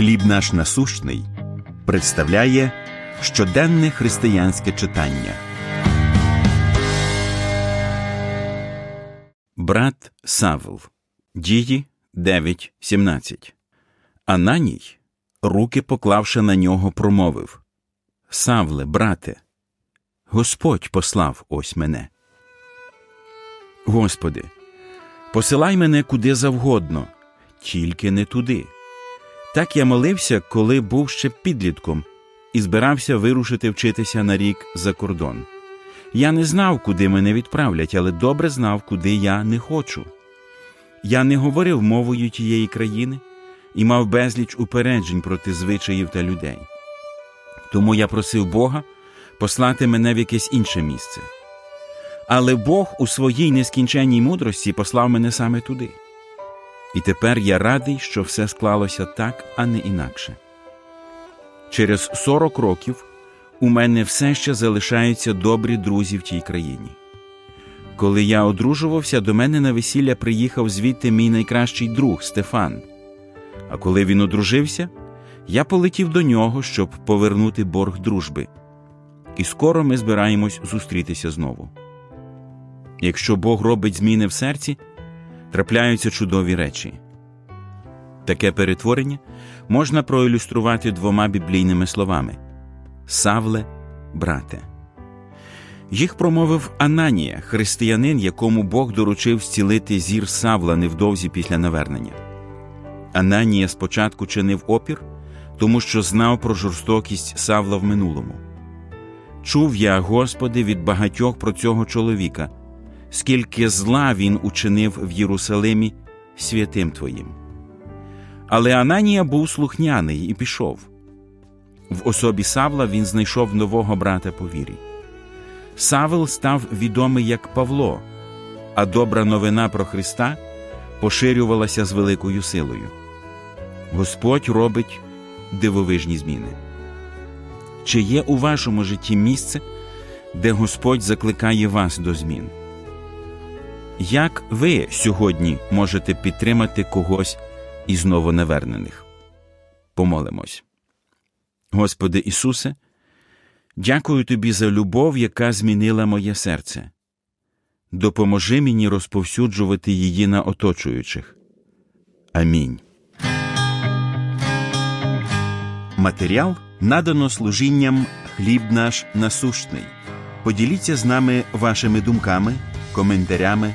Хліб наш насущний представляє щоденне християнське читання. Брат Савл. Дії 9.17. Ананій, руки поклавши на нього, промовив Савле, брате, Господь послав ось мене. Господи, посилай мене куди завгодно, тільки не туди. Так я молився, коли був ще підлітком і збирався вирушити вчитися на рік за кордон. Я не знав, куди мене відправлять, але добре знав, куди я не хочу. Я не говорив мовою тієї країни і мав безліч упереджень проти звичаїв та людей. Тому я просив Бога послати мене в якесь інше місце. Але Бог у своїй нескінченній мудрості послав мене саме туди. І тепер я радий, що все склалося так, а не інакше. Через 40 років у мене все ще залишаються добрі друзі в тій країні. Коли я одружувався, до мене на весілля приїхав звідти мій найкращий друг Стефан. А коли він одружився, я полетів до нього, щоб повернути борг дружби. І скоро ми збираємось зустрітися знову. Якщо Бог робить зміни в серці, трапляються чудові речі. Таке перетворення можна проілюструвати двома біблійними словами Савле, брате. Їх промовив Ананія, християнин, якому Бог доручив зцілити зір Савла невдовзі після навернення. Ананія спочатку чинив опір, тому що знав про жорстокість Савла в минулому. Чув я, Господи, від багатьох про цього чоловіка, скільки зла він учинив в Єрусалимі святим Твоїм. Але Ананія був слухняний і пішов. В особі Савла він знайшов нового брата по вірі. Савл став відомий як Павло, а добра новина про Христа поширювалася з великою силою. Господь робить дивовижні зміни. Чи є у вашому житті місце, де Господь закликає вас до змін? Як ви сьогодні можете підтримати когось із новонавернених? Помолимось. Господи Ісусе, дякую Тобі за любов, яка змінила моє серце. Допоможи мені розповсюджувати її на оточуючих. Амінь. Матеріал надано служінням хліб наш насущний. Поділіться з нами вашими думками, коментарями